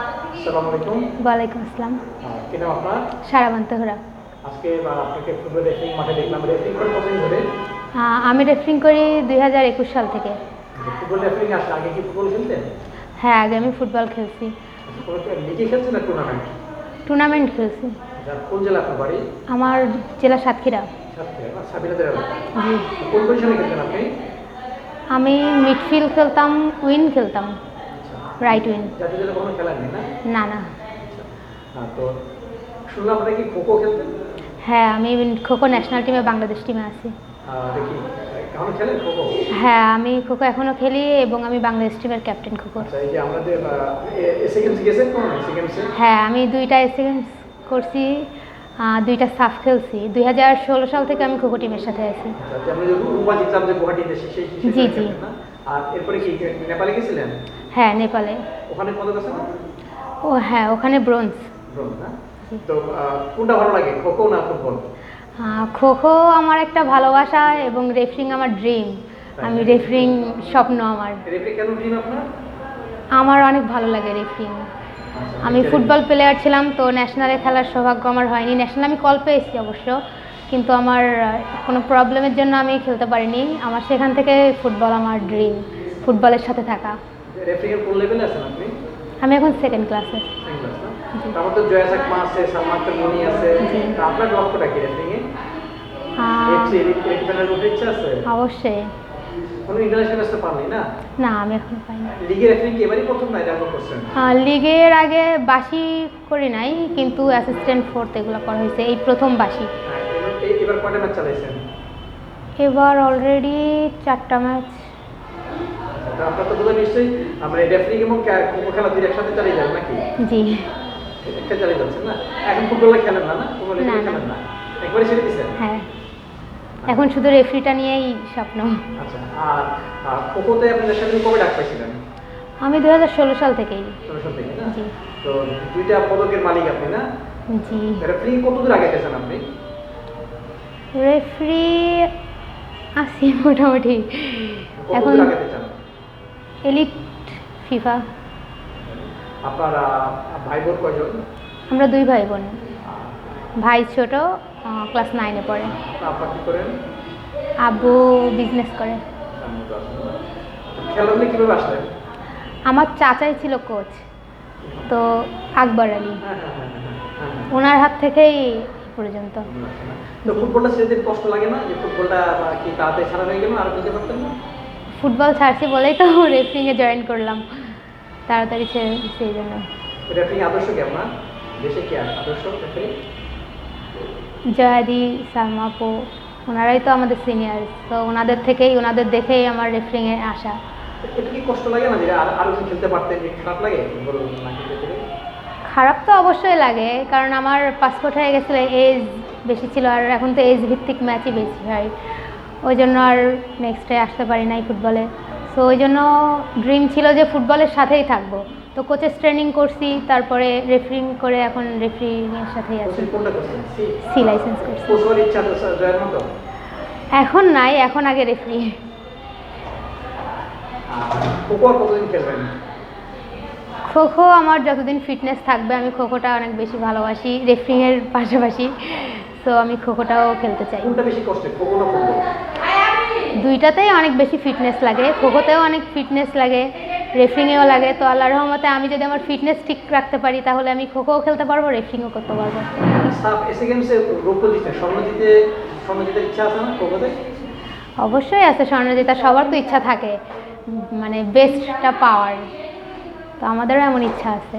আসসালামু আলাইকুম। ওয়ালাইকুম আসসালাম। আহ, কি নাম আপনার? সারাবান্ত ঘোরা আজকে আপনাকে ফুটবল রেফারিং মাঠে দেখলাম। রেফারিং করে কতদিন ধরে? আমি রেফারিং করি দুই হাজার একুশ সাল থেকে। ফুটবল রেফারিং আসলে আগে কি ফুটবল খেলতেন? হ্যাঁ আগে আমি ফুটবল খেলছি। লিগে খেলছেন না টুর্নামেন্ট টুর্নামেন্ট খেলছি। কোন জেলা আপনার বাড়ি? আমার জেলা সাতক্ষীরা। কোন পজিশনে খেলতেন আপনি? আমি মিডফিল্ড খেলতাম উইন খেলতাম। রাইট জাতীয় খেলেননি না? না না। হ্যাঁ, তো শুনলাম আপনারা কি খোখো খেলতেন? হ্যাঁ আমি খোখো ন্যাশনাল টিমে বাংলাদেশ টিমে আছি। দেখি কেমন খেলেন খোখো? হ্যাঁ আমি খোখো এখনও খেলি এবং আমি বাংলাদেশ টিমের ক্যাপ্টেন খোখো। আচ্ছা এই যে আমাদের এসে গেমস গেছেন কোন? এসে গেমসে? হ্যাঁ আমি দুইটা এসিগেন্স করছি দুইটা সাফ খেলছি। দুই হাজার ষোলো সাল থেকে আমি খোখো টিমের সাথে আছি। আচ্ছা জি, জি। আর এরপরে কি নেপালে গেছিলেন? হ্যাঁ নেপালে। ওখানে পদক আছে না? ও হ্যাঁ ওখানে ব্রোঞ্জ। তো কোনটা ভালো লাগে খোখো না ফুটবল? খোখো আমার একটা ভালোবাসা এবং রেফরিং আমার ড্রিম। আমি রেফরিং স্বপ্ন আমার। আমার অনেক ভালো লাগে রেফরিং। আমি ফুটবল প্লেয়ার ছিলাম তো ন্যাশনালে খেলার সৌভাগ্য আমার হয়নি। ন্যাশনাল আমি কল পেয়েছি অবশ্য কিন্তু আমার কোনো প্রবলেমের জন্য আমি খেলতে পারিনি। আমার সেখান থেকে ফুটবল আমার ড্রিম ফুটবলের সাথে থাকা। রেফারি কোন লেভেলে আছেন আপনি? আমি এখন সেকেন্ড ক্লাসে তারপর তো জয়া আছে মনি আছে। আপনার লক্ষ্যটা কি রেফারিং এ অবশ্যই। কোনো ইন্টারন্যাশনাল ম্যাচ তো পাননি না? না আমি এখন পাইনি। লিগের রেফারিং কি এবারই প্রথম না এটা আগে করছেন লিগের আগে বাসি করি নাই কিন্তু অ্যাসিস্ট্যান্ট ফোর্থ এগুলো করা হয়েছে এই প্রথম বাসি হ্যাঁ, এবার- কয়টা ম্যাচ চালাইছেন? এবার অলরেডি চারটা ম্যাচ আপনার তো বোধহয় নিশ্চয়ই আমরা রেফারিং এবং খেলা দুই একসাথে চালিয়ে যাবেন নাকি? জি। একটা চালিয়ে যাচ্ছেন না? এখন ফুটবলে খেলেন না না? ফুটবলে। খেলেন না। একবারে ছেড়ে দিচ্ছেন হ্যাঁ। এখন শুধু রেফরিটা নিয়েই স্বপ্ন। আচ্ছা আর খোখোতে আপনাদের সাথে কবে ডাক পাইছিলেন? আমি দু হাজার ষোলো সাল থেকেই জি। তো দুইটা পদকের মালিক আপনি না? জি। রেফারিং কতদূর আগে গেছেন আপনি? রেফরি আছি মোটামুটি। এখন এলিট ফিফা আপনার ভাই বোন কয়জন? আমরা দুই ভাই বোন ভাই ছোট ক্লাস নাইনে পড়ে। আপনার কি করেন? আব্বু বিজনেস করে। খেলাধুলা কীভাবে আসলেন? আমার চাচাই ছিল কোচ তো আকবর আলী। ওনার হাত থেকেই পর্যন্ত। তো ফুটবলটা কষ্ট লাগে না? যে ফুটবলটা কি তাড়াতাড়ি ছাড়া হয়ে গেল আর খেলতে পারতেন না? ফুটবল ছাড়ছি বলেই তো রেফরিংয়ে জয়েন করলাম। তাড়াতাড়ি ছেড়ে সেই জন্য জয়াদি সালমাপো ওনারাই তো আমাদের সিনিয়র তো ওনাদের থেকেই ওনাদের দেখেই আমার রেফরিংয়ে আসা। কষ্ট লাগে না আর খেলতে পারতেন খারাপ লাগে? খারাপ তো অবশ্যই লাগে কারণ আমার পাসপোর্ট হয়ে গেছিল এজ বেশি ছিল আর এখন তো এজ ভিত্তিক ম্যাচই বেশি হয়। ওই জন্য আর নেক্সট ডে আসতে পারি নাই ফুটবলে। সো ওই জন্য ড্রিম ছিল যে ফুটবলের সাথেই থাকব। তো কোচেস ট্রেনিং করছি তারপরে রেফারিং করে এখন রেফারিংয়ের সাথেই আছি। সি লাইসেন্স করছি। এখন নাই এখন আগে রেফারি খো খো আমার যতদিন ফিটনেস থাকবে আমি খোখোটা অনেক বেশি ভালোবাসি রেফারিংয়ের পাশাপাশি। তো আমি খোখোটাও খেলতে চাই। দুইটাতেই অনেক বেশি ফিটনেস লাগে খোখোতেও অনেক ফিটনেস লাগে রেফিংয়েও লাগে। তো আল্লাহ রহমতে আমি যদি আমার ফিটনেস ঠিক রাখতে পারি তাহলে আমি খোখোও খেলতে পারব রেফিংও করতে পারব। অবশ্যই আছে স্বর্ণ জেতা সবার তো ইচ্ছা থাকে মানে বেস্টটা পাওয়ার। তো আমাদেরও এমন ইচ্ছা আছে।